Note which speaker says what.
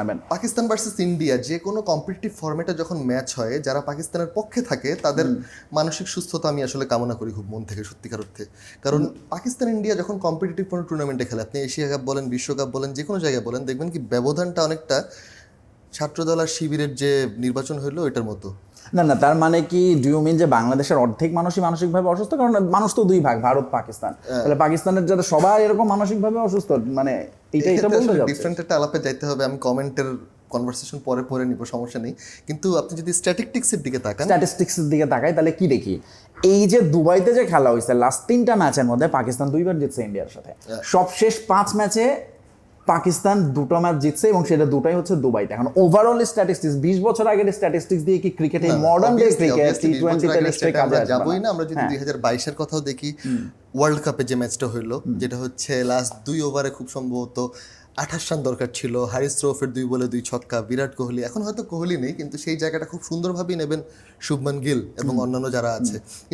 Speaker 1: জানাবেন।
Speaker 2: Pakistan versus India যে কোনো কম্পিটিটিভ ফর্মেটে যখন ম্যাচ হয় যারা পাকিস্তানের পক্ষে থাকে তাদের মানসিক সুস্থতা আমি আসলে কামনা করি খুব মন থেকে সত্যিকার অর্থে। কারণ পাকিস্তান ইন্ডিয়া যখন কম্পিটিটিভ কোনো টুর্নামেন্টে খেলে আপনি এশিয়া কাপ বলেন বিশ্বকাপ বলেন যে কোনো জায়গায় বলেন দেখবেন কি ব্যবধানটা অনেকটা ছাত্রদল আর শিবিরের যে নির্বাচন হইল এটার মতো।
Speaker 1: না না তার মানে কি ডিউ মিন যে বাংলাদেশের অর্ধেক মানুষই মানসিকভাবে অসুস্থ? কারণ মানুষ তো দুই ভাগ ভারত পাকিস্তান। তাহলে পাকিস্তানের যারা সবাই এরকম মানসিকভাবে অসুস্থ মানে এটা এটা বলতে যাবে
Speaker 2: ডিফারেন্ট একটা আলাপে যাইতে হবে আমি কমেন্টের কনভারসেশন পরে পরে নিব সমস্যা নেই। কিন্তু আপনি যদি স্ট্যাটিস্টিক্সের দিকে তাকান
Speaker 1: স্ট্যাটিস্টিক্সের দিকে তাকাই তাহলে কি দেখি? এই যে দুবাইতে যে খেলা হয়েছে লাস্ট তিনটা ম্যাচের মধ্যে পাকিস্তান দুইবার জিতছে ইন্ডিয়ার সাথে। সবশেষ পাঁচ ম্যাচে পাকিস্তান দুটো ম্যাচ জিতছে এবং সেটা দুটাই হচ্ছে দুবাইতে এখন ওভারঅল স্ট্যাটিস্টিক্স বিশ বছর আগের স্ট্যাটিস্টিক্স দিয়ে কি ক্রিকেট এই মডার্ন ডে ক্রিকেট টি
Speaker 2: state
Speaker 1: কাজে
Speaker 2: যাবোই
Speaker 1: না।
Speaker 2: না আমরা যদি
Speaker 1: হ্যাঁ।
Speaker 2: দুই হাজার বাইশের কথাও দেখি ওয়ার্ল্ড কাপে যে ম্যাচটা হইল যেটা হচ্ছে লাস্ট দুই ওভারে খুব সম্ভবত আঠাশ রান দরকার ছিল হারিস রৌফের দুই বলে দুই ছক্কা বিরাট কোহলি এখন হয়তো কোহলি নেই কিন্তু সেই জায়গাটা খুব সুন্দরভাবেই নেবেন শুভমান গিল এবং অন্যান্য যারা আছে।